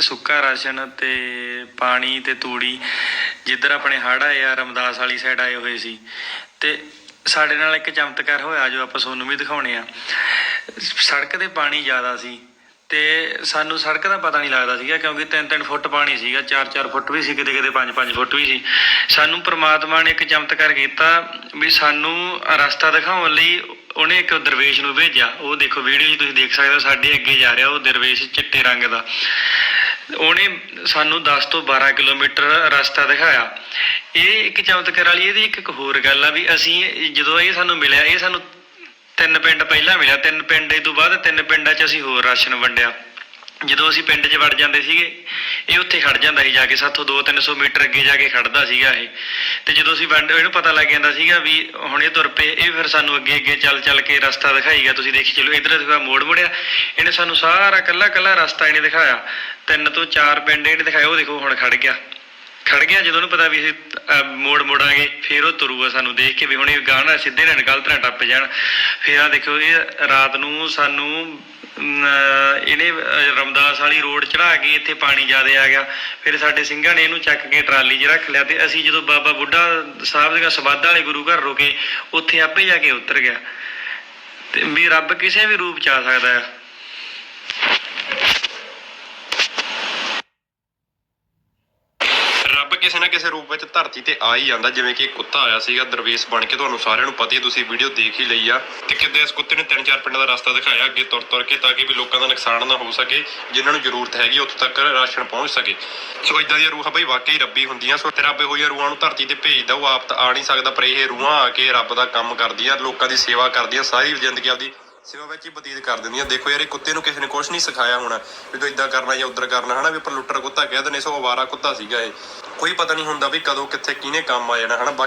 ਸੁੱਕਾ ਰਾਸ਼ਨ ਤੇ ਪਾਣੀ ਤੇ ਤੂੜੀ, ਜਿੱਧਰ ਆਪਣੇ ਹੜ੍ਹ ਆਏ ਆ, ਰਮਦਾਸ ਵਾਲੀ ਸਾਈਡ ਆਏ ਹੋਏ ਸੀ। ਤੇ ਸਾਡੇ ਨਾਲ ਇੱਕ ਚਮਤਕਾਰ ਹੋਇਆ ਜੋ ਆਪਾਂ ਤੁਹਾਨੂੰ ਵੀ ਦਿਖਾਉਣੇ ਆ। ਸੜਕ ਤੇ ਪਾਣੀ ਜ਼ਿਆਦਾ ਸੀ ਤੇ ਸਾਨੂੰ ਸੜਕ ਦਾ ਪਤਾ ਨਹੀਂ ਲੱਗਦਾ ਸੀਗਾ, ਕਿਉਂਕਿ 3-3 ਫੁੱਟ ਪਾਣੀ ਸੀਗਾ 4-4 ਫੁੱਟ ਵੀ ਸੀ ਕਿਤੇ ਕਿਤੇ 5-5 ਫੁੱਟ ਵੀ ਸੀ। ਸਾਨੂੰ ਪ੍ਰਮਾਤਮਾ ਨੇ ਇੱਕ ਚਮਤਕਾਰ ਕੀਤਾ ਵੀ ਸਾਨੂੰ ਰਸਤਾ ਦਿਖਾਉਣ ਲਈ ਉਹਨੇ ਇੱਕ ਦਰਵੇਸ਼ ਨੂੰ ਭੇਜਿਆ। ਉਹ ਦੇਖੋ ਵੀਡੀਓ 'ਚ ਤੁਸੀਂ ਦੇਖ ਸਕਦੇ ਹੋ, ਸਾਡੇ ਅੱਗੇ ਜਾ ਰਿਹਾ ਉਹ ਦਰਵੇਸ਼ ਚਿੱਟੇ ਰੰਗ ਦਾ। ਉਹਨੇ ਸਾਨੂੰ 10 ਤੋਂ 12 ਕਿਲੋਮੀਟਰ ਰਸਤਾ ਦਿਖਾਇਆ। ਇਹ ਇੱਕ ਚਮਤਕਾਰ ਵਾਲੀ, ਇਹਦੀ ਇੱਕ ਇੱਕ ਹੋਰ ਗੱਲ ਆ ਵੀ ਅਸੀਂ ਜਦੋਂ ਇਹ ਸਾਨੂੰ ਮਿਲਿਆ, ਇਹ ਸਾਨੂੰ ਤਿੰਨ ਪਿੰਡ ਪਹਿਲਾਂ ਮਿਲਿਆ। ਤਿੰਨ ਪਿੰਡ, ਇਹ ਤੋਂ ਬਾਅਦ ਤਿੰਨ ਪਿੰਡਾਂ 'ਚ ਅਸੀਂ ਹੋਰ ਰਾਸ਼ਨ ਵੰਡਿਆ। ਜਦੋਂ ਅਸੀਂ ਪਿੰਡ 'ਚ ਵੜ ਜਾਂਦੇ ਸੀਗੇ, ਇਹ ਉੱਥੇ ਖੜ ਜਾਂਦਾ ਸੀ ਜਾ ਕੇ, ਸਾਥੋਂ 2-300 ਮੀਟਰ ਅੱਗੇ ਜਾ ਕੇ ਖੜਦਾ ਸੀਗਾ ਇਹ। ਤੇ ਜਦੋਂ ਅਸੀਂ ਵੰਡ, ਇਹਨੂੰ ਪਤਾ ਲੱਗ ਜਾਂਦਾ ਸੀਗਾ ਵੀ ਹੁਣ ਇਹ ਤੁਰ ਪਏ, ਇਹ ਫਿਰ ਸਾਨੂੰ ਅੱਗੇ ਅੱਗੇ ਚੱਲ ਚੱਲ ਕੇ ਰਸਤਾ ਦਿਖਾਈਗਾ ਤੁਸੀਂ ਦੇਖੀ, ਚਲੋ ਇਧਰ ਦੇਖੋ ਮੋੜ ਮੁੜਿਆ। ਇਹਨੇ ਸਾਨੂੰ ਸਾਰਾ ਕੱਲਾ ਕੱਲਾ ਰਸਤਾ ਇਹਨੇ ਦਿਖਾਇਆ। ਤਿੰਨ ਤੋਂ ਚਾਰ ਪਿੰਡ ਇਹਨੇ ਦਿਖਾਇਆ ਉਹ ਦੇਖੋ ਹੁਣ ਖੜ ਗਿਆ। ਖੜ ਗਿਆ ਜਦੋਂ ਉਹਨੂੰ ਪਤਾ ਵੀ ਅਸੀਂ ਅਹ, ਮੋੜ ਮੋੜਾਂਗੇ ਫਿਰ ਉਹ ਤੁਰੂਗਾ ਸਾਨੂੰ ਦੇਖ ਕੇ ਵੀ ਹੁਣ ਇਹ ਗਾਣਾ ਸਿੱਧੇ ਨਾਲ ਗਲਤ ਨਾ ਟੱਪ ਜਾਣ। ਫਿਰ ਆ ਦੇਖੋ ਇਹ ਰਾਤ ਨੂੰ ਸਾਨੂੰ ਅਮ, ਇਹਨੇ ਅਹ, ਰਮਦਾਸ ਵਾਲੀ ਰੋਡ ਚੜਾ ਕੇ ਇੱਥੇ ਪਾਣੀ ਜ਼ਿਆਦਾ ਆ ਗਿਆ। ਫਿਰ ਸਾਡੇ ਸਿੰਘਾਂ ਨੇ ਇਹਨੂੰ ਚੱਕ ਕੇ ਟਰਾਲੀ 'ਚ ਰੱਖ ਲਿਆ ਤੇ ਅਸੀਂ ਜਦੋਂ ਬਾਬਾ ਬੁੱਢਾ ਸਾਹਿਬ ਦੇ ਸਬਾਦਾ ਵਾਲੇ ਗੁਰੂ ਘਰ ਰੁਕੇ ਉੱਥੇ ਆਪੇ ਜਾ ਕੇ ਉਤਰ ਗਿਆ। ਤੇ ਵੀ ਰੱਬ ਕਿਸੇ ਵੀ ਰੂਪ ਚ ਆ ਸਕਦਾ ਹੈ ਰੱਬ ਕਿਸੇ ਨਾ ਕਿਸੇ ਰੂਪ ਵਿੱਚ ਧਰਤੀ ਤੇ ਆ ਹੀ ਜਾਂਦਾ, ਜਿਵੇਂ ਕਿ ਕੁੱਤਾ ਆਇਆ ਸੀਗਾ, ਦਰਵੇਸ਼ ਬਣ ਕੇ, ਤੁਹਾਨੂੰ ਸਾਰਿਆਂ ਨੂੰ ਪਤਾ ਹੀ ਤੁਸੀਂ ਵੀਡੀਓ ਦੇਖ ਹੀ ਲਈ ਆ। ਤੇ ਕਿੱਦਾਂ ਇਸ ਕੁੱਤੇ ਨੇ ਤਿੰਨ ਚਾਰ ਪਿੰਡਾਂ ਦਾ ਰਸਤਾ ਦਿਖਾਇਆ, ਅੱਗੇ ਤੁਰ ਤੁਰ ਕੇ, ਤਾਂ ਕਿ ਵੀ ਲੋਕਾਂ ਦਾ ਨੁਕਸਾਨ ਨਾ ਹੋ ਸਕੇ, ਜਿਨ੍ਹਾਂ ਨੂੰ ਜ਼ਰੂਰਤ ਹੈਗੀ, ਉੱਥੇ ਤੱਕ ਰਾਸ਼ਨ ਪਹੁੰਚ ਸਕੇ। ਸੋ ਇਦਾਂ ਦੀਆਂ ਰੂਹਾਂ ਬਈ ਵਾਕਈ ਰੱਬੀ ਹੁੰਦੀਆਂ, ਸੋ ਤੇ ਰੱਬ ਹੋਈਆਂ ਰੂਹਾਂ ਨੂੰ ਧਰਤੀ ਤੇ ਭੇਜਦਾ, ਉਹ ਆਪ ਤਾਂ ਆ ਨਹੀਂ ਸਕਦਾ, ਪਰ ਇਹ ਰੂਹਾਂ ਆ ਕੇ ਰੱਬ ਦਾ ਕੰਮ ਕਰਦੀਆਂ, ਲੋਕਾਂ ਦੀ ਸੇਵਾ ਕਰਦੀਆਂ, ਸਾਰੀ ਜ਼ਿੰਦਗੀ ਆਪਦੀ ਸੇਵਾ ਵਿੱਚ ਹੀ ਬਤੀਤ ਕਰ ਦਿੰਦੀਆਂ। ਦੇਖੋ ਯਾਰ, ਇਹ ਕੁੱਤੇ ਨੂੰ ਕਿਸੇ ਨੇ ਕੁਝ ਨਹੀਂ ਸਿਖਾਇਆ ਹੋਣਾ ਵੀ ਤੂੰ ਇਦਾਂ ਕਰਨਾ ਜਾਂ ਉਧਰ ਕਰਨਾ, ਹਨਾ? ਵੀ ਪਰ ਲੁੱਟਰ ਕੁੱਤਾ ਕਹਿ ਦਿੰਦੇ ਸੋ ਅਵਾਰਾ ਕੁੱਤਾ ਸੀਗਾ ਇਹ। ਕੋਈ ਪਤਾ ਨਹੀਂ ਹੁੰਦਾ ਵੀ ਕਦੋਂ ਕਿੱਥੇ ਕਿਹਨੇ ਕੰਮ ਆ ਜਾਣਾ, ਹਨਾ? ਬਾਕੀ